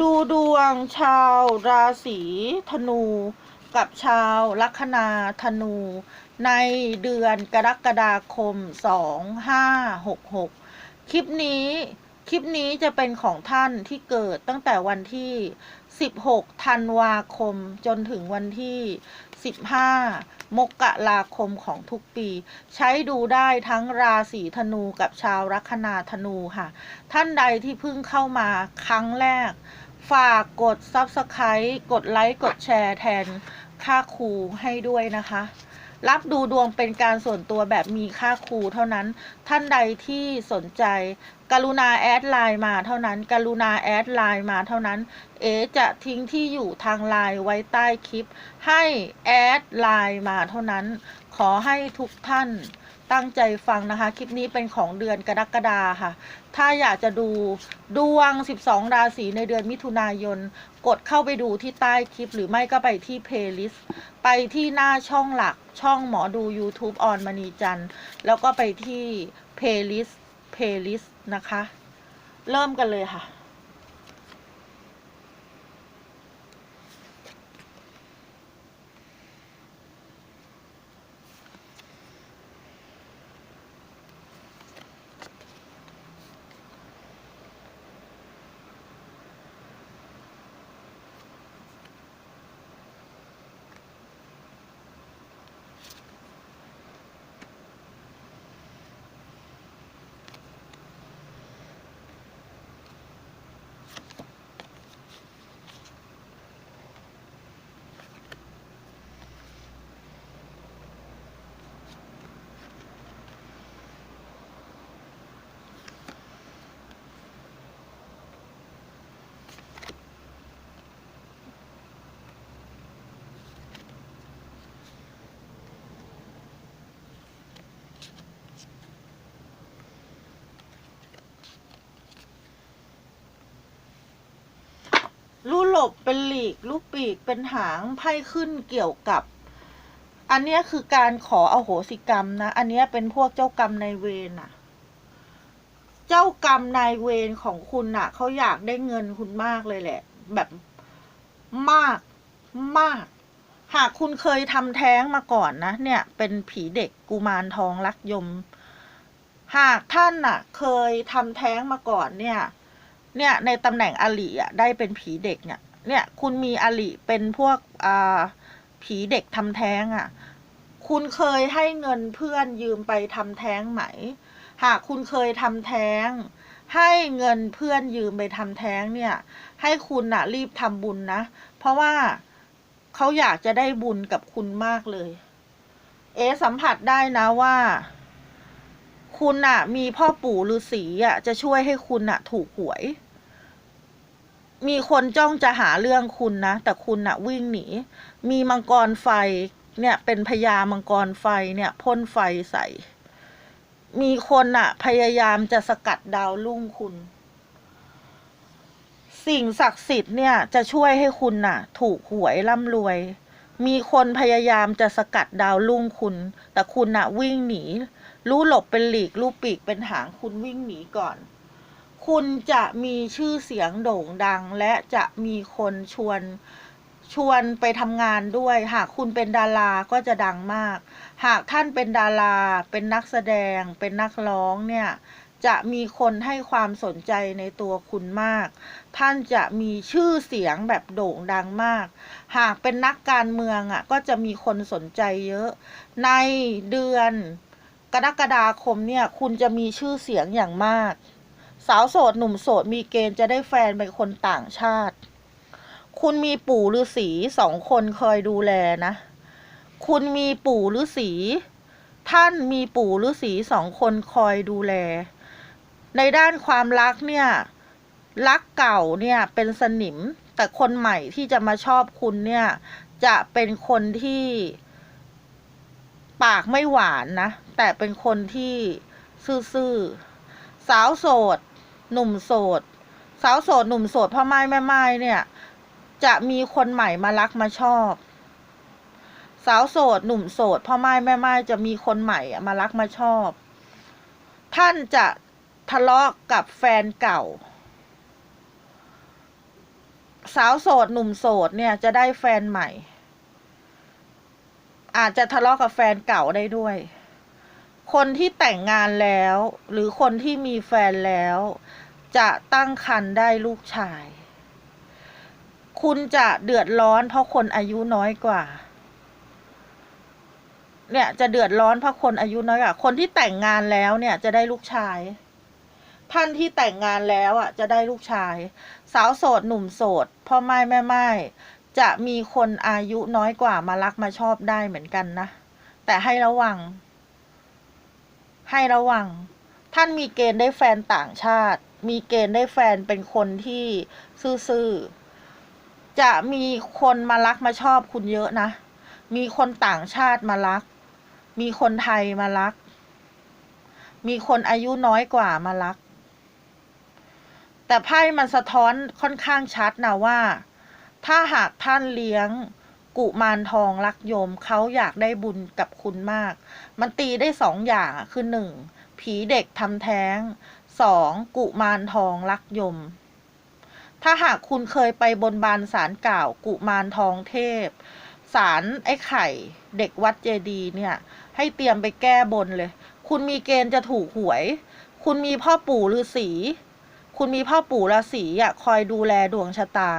ดูดวงชาวราศีธนู กับชาวลัคนาธนู ในเดือนกรกฎาคม 2566 คลิปนี้คลิปนี้จะเป็นของท่านที่เกิดตั้งแต่วันที่ 16 ธันวาคมจนถึงวันที่ 15 มกราคมของทุกปี ใช้ดูได้ทั้งราศีธนูกับชาวลัคนาธนูค่ะ ท่านใดที่เพิ่งเข้ามาครั้งแรก ฝากกด Subscribe กดไลค์กดแชร์แทนค่าครูให้ด้วยนะคะ รับดูดวงเป็นการส่วนตัวแบบมีค่าครูเท่านั้น ท่านใดที่สนใจ กรุณาแอดไลน์มาเท่านั้น กรุณาแอดไลน์มาเท่านั้น เอจะทิ้งที่อยู่ทางไลน์ไว้ใต้คลิป ให้แอดไลน์มาเท่านั้น ขอให้ทุกท่าน ตั้งใจฟังนะคะ คลิปนี้เป็นของเดือนกรกฎาค่ะ ถ้าอยากจะดูดวง 12 ราศีในเดือนมิถุนายน กดเข้าไปดูที่ใต้คลิป หรือไม่ก็ไปที่เพลย์ลิสต์ไปที่หน้าช่องหลักช่องหมอดู YouTube ออนมณีจันทร์แล้วก็ไปที่เพลย์ลิสต์เพลย์ลิสต์นะคะ เริ่มกันเลยค่ะ บเป็นหลีกลูกปีกเป็นหางไพ่ขึ้นเกี่ยวกับ อันเนี้ยคือการขออโหสิกรรมนะ อันเนี้ยเป็นพวกเจ้ากรรมนายเวรน่ะเจ้ากรรมนายเวรของคุณน่ะเขาอยากได้เงินคุณมากเลยแหละ แบบมากมาก หากคุณเคยทำแท้งมาก่อนนะ เนี่ย เป็นผีเด็กกุมารทองรักยม หากท่านน่ะ เคยทำแท้งมาก่อนเนี่ย เนี่ยในตำแหน่งอลิอะได้เป็นผีเด็กเนี่ย เนี่ยคุณมีอลิเป็นพวกอ่าผีเด็กทำแท้งอะ คุณเคยให้เงินเพื่อนยืมไปทำแท้งไหม หากคุณเคยทำแท้ง ให้เงินเพื่อนยืมไปทำแท้งเนี่ย ให้คุณน่ะรีบทำบุญนะ เพราะว่าเขาอยากจะได้บุญกับคุณมากเลย เอสัมผัสได้นะว่า คุณน่ะ มีพ่อปู่ฤาษีอะจะช่วยให้คุณน่ะ ถูกหวย มีคนจ้องจะหาเรื่องคุณนะ แต่คุณน่ะวิ่งหนี มีมังกรไฟเนี่ยเป็นพญามังกรไฟเนี่ยพ่นไฟใส่ มีคนน่ะพยายามจะสกัดดาวรุ่งคุณ สิ่งศักดิ์สิทธิ์เนี่ยจะช่วยให้คุณน่ะ ถูกหวยร่ำรวย มีคนพยายามจะสกัดดาวรุ่งคุณ แต่คุณน่ะวิ่งหนี รู้หลบเป็นหลีกรู้ปีกเป็นหางคุณวิ่งหนีก่อน คุณจะมีชื่อเสียงโด่งดัง และจะมีคนชวนชวนไปทำงานด้วย หากคุณเป็นดาราก็จะดังมาก หากท่านเป็นดารา เป็นนักแสดง เป็นนักร้องเนี่ย จะมีคนให้ความสนใจในตัวคุณมาก ท่านจะมีชื่อเสียงแบบโด่งดังมาก หากเป็นนักการเมืองอะ ก็จะมีคนสนใจเยอะ ในเดือนกรกฎาคมเนี่ย คุณจะมีชื่อเสียงอย่างมาก สาวโสดหนุ่มโสดมีเกณฑ์จะได้แฟนเป็นคนต่างชาติ คุณมีปู่ฤาษีสองคนคอยดูแลนะ คุณมีปู่ฤาษีท่านมีปู่ฤาษีสองคนคอยดูแล ในด้านความรักเนี่ย รักเก่าเนี่ยเป็นสนิม แต่คนใหม่ที่จะมาชอบคุณเนี่ย จะเป็นคนที่ปากไม่หวานนะ แต่เป็นคนที่ซื่อๆสาวโสด หนุ่มโสด สาวโสดหนุ่มโสดพ่อไม้แม่ไม้เนี่ย จะมีคนใหม่มารักมาชอบ สาวโสดหนุ่มโสดพ่อไม้แม่ไม้จะมีคนใหม่มารักมาชอบ ท่านจะทะเลาะกับแฟนเก่า สาวโสดหนุ่มโสดเนี่ยจะได้แฟนใหม่ อาจจะทะเลาะกับแฟนเก่าได้ด้วย คนที่แต่งงานแล้ว หรือคนที่มีแฟนแล้ว จะตั้งครรภ์ได้ลูกชาย คุณจะเดือดร้อนเพราะคนอายุน้อยกว่า เนี่ยจะเดือดร้อนเพราะคนอายุน้อยกว่า คนที่แต่งงานแล้วเนี่ยจะได้ลูกชาย ท่านที่แต่งงานแล้วอะจะได้ลูกชาย สาวโสดหนุ่มโสดพ่อไม้แม่ไม้จะมีคนอายุน้อยกว่ามารักมาชอบได้เหมือนกันนะ แต่ให้ระวัง ให้ระวัง ท่านมีเกณฑ์ได้แฟนต่างชาติ มีเกณฑ์ได้แฟนเป็นคนที่ซื่อๆ จะมีคนมารักมาชอบคุณเยอะนะ มีคนต่างชาติมารัก มีคนไทยมารัก มีคนอายุน้อยกว่ามารัก แต่ไพ่มันสะท้อนค่อนข้างชัดนะว่า ถ้าหากท่านเลี้ยงกุมารทองรักโยมเขาอยากได้บุญกับคุณมาก มันตีได้สองอย่างคือหนึ่งผีเด็กทำแท้ง สองกุมารทองรักยม ถ้าหากคุณเคยไปบนบานสารกล่ากุมารทองเทพ สารไอ้ไข่ เด็กวัดเจดีย์เนี่ย ให้เตรียมไปแก้บนเลย คุณมีเกณฑ์จะถูกหวย คุณมีพ่อปู่ฤาษี คุณมีพ่อปู่ฤาษีอะคอยดูแลดวงชะตา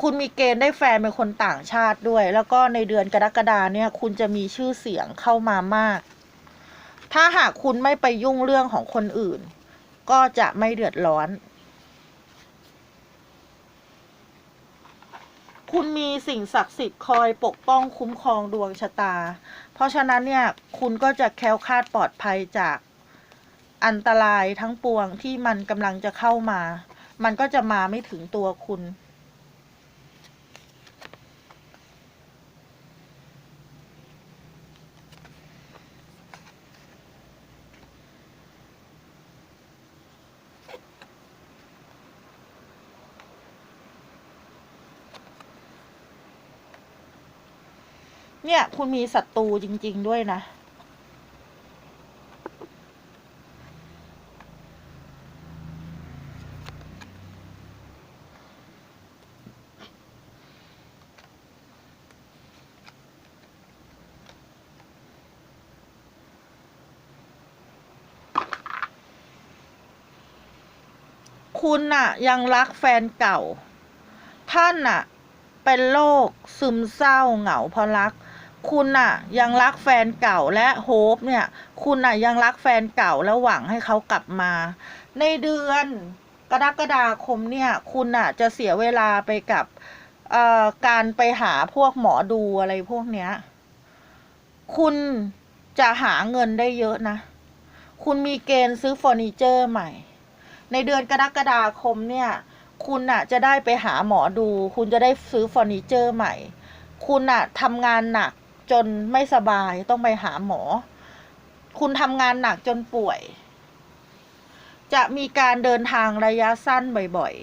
คุณมีเกณฑ์ได้แฟนเป็นคนต่างชาติด้วย แล้วก็ในเดือนกรกฎาเนี่ย คุณจะมีชื่อเสียงเข้ามามาก ถ้าหากคุณไม่ไปยุ่งเรื่องของคนอื่น ก็จะไม่เดือดร้อน คุณมีสิ่งศักดิ์สิทธิ์คอยปกป้องคุ้มครองดวงชะตา เพราะฉะนั้นเนี่ยคุณก็จะแคล้วคลาดปลอดภัยจากอันตรายทั้งปวงที่มันกำลังจะเข้ามา มันก็จะมาไม่ถึงตัวคุณ เนี่ย คุณมีศัตรูจริง ๆ ด้วยนะคุณน่ะ ยังรักแฟนเก่า ท่านน่ะ เป็นโรคซึมเศร้าเหงาเพราะรัก คุณน่ะยังรักแฟนเก่าและโฮปเนี่ย คุณน่ะยังรักแฟนเก่าและหวังให้เขากลับมา ในเดือนกรกฎาคมเนี่ย คุณน่ะจะเสียเวลาไปกับอ่อการไปหาพวกหมอดูอะไรพวกเนี้ย คุณจะหาเงินได้เยอะนะ คุณมีเกณฑ์ซื้อเฟอร์นิเจอร์ใหม่ ในเดือนกรกฎาคมเนี่ย คุณน่ะจะได้ไปหาหมอดู คุณจะได้ซื้อเฟอร์นิเจอร์ใหม่ คุณน่ะทำงานหนัก จนไม่สบายต้องไปหาหมอ คุณทำงานหนักจนป่วย จะมีการเดินทางระยะสั้นบ่อย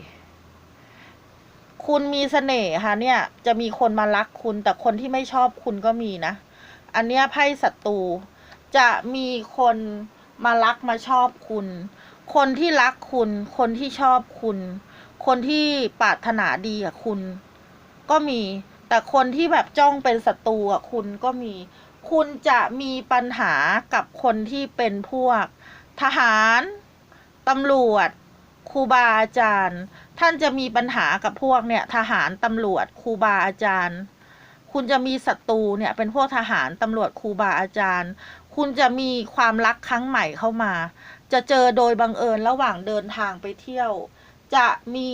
ๆ คุณมีเสน่ห์ค่ะเนี่ย จะมีคนมารักคุณแต่คนที่ไม่ชอบคุณก็มีนะ อันเนี้ยไพ่ศัตรูจะมีคนมารักมาชอบคุณ คนที่รักคุณ คนที่ชอบคุณ คนที่ปรารถนาดีกับคุณ ก็มี แต่คนที่แบบจ้องเป็นศัตรูกับคุณก็มี คุณจะมีปัญหากับคนที่เป็นพวก ทหารตำรวจครูบาอาจารย์ ท่านจะมีปัญหากับพวกเนี่ยทหารตำรวจครูบาอาจารย์ คุณจะมีศัตรูเนี่ยเป็นพวกทหารตำรวจครูบาอาจารย์ คุณจะมีความรักครั้งใหม่เข้ามา จะเจอโดยบังเอิญระหว่างเดินทางไปเที่ยว จะมี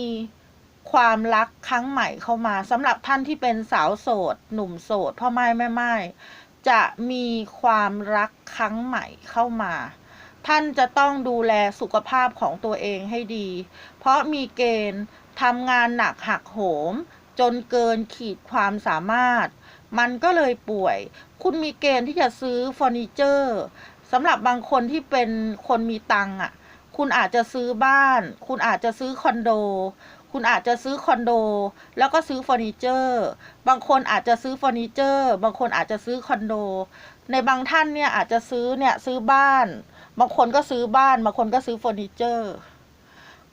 ความรักครั้งใหม่เข้ามาสำหรับท่านที่เป็นสาวโสด หนุ่มโสดพ่อไม้แม่ไม้จะมีความรักครั้งใหม่เข้ามา ท่านจะต้องดูแลสุขภาพของตัวเองให้ดี เพราะมีเกณฑ์ทำงานหนักหักโหม จนเกินขีดความสามารถ มันก็เลยป่วย คุณมีเกณฑ์ที่จะซื้อเฟอร์นิเจอร์สำหรับบางคนที่เป็นคนมีตังค์อะ คุณอาจจะซื้อบ้าน คุณอาจจะซื้อคอนโด คุณอาจจะซื้อคอนโด แล้วก็ซื้อเฟอร์นิเจอร์ บางคนอาจจะซื้อเฟอร์นิเจอร์ บางคนอาจจะซื้อคอนโด ในบางท่านเนี่ยอาจจะซื้อเนี่ยซื้อบ้าน บางคนก็ซื้อบ้าน บางคนก็ซื้อเฟอร์นิเจอร์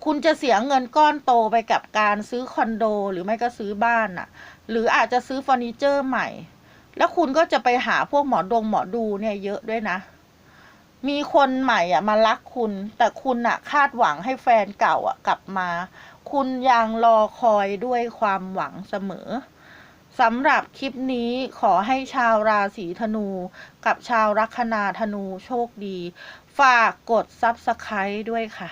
คุณจะเสียเงินก้อนโตไปกับการซื้อคอนโด หรือไม่ก็ซื้อบ้านน่ะหรืออาจจะซื้อเฟอร์นิเจอร์ใหม่ แล้วคุณก็จะไปหาพวกหมอดงหมอดูเนี่ยเยอะด้วยนะ มีคนใหม่อะมารักคุณ แต่คุณอะ คาดหวังให้แฟนเก่าอะ กลับมา คุณยังรอคอยด้วยความหวังเสมอสำหรับคลิปนี้ขอให้ชาวราศีธนู กับชาวลัคนาธนูโชคดี ฝากกด Subscribe ด้วยค่ะ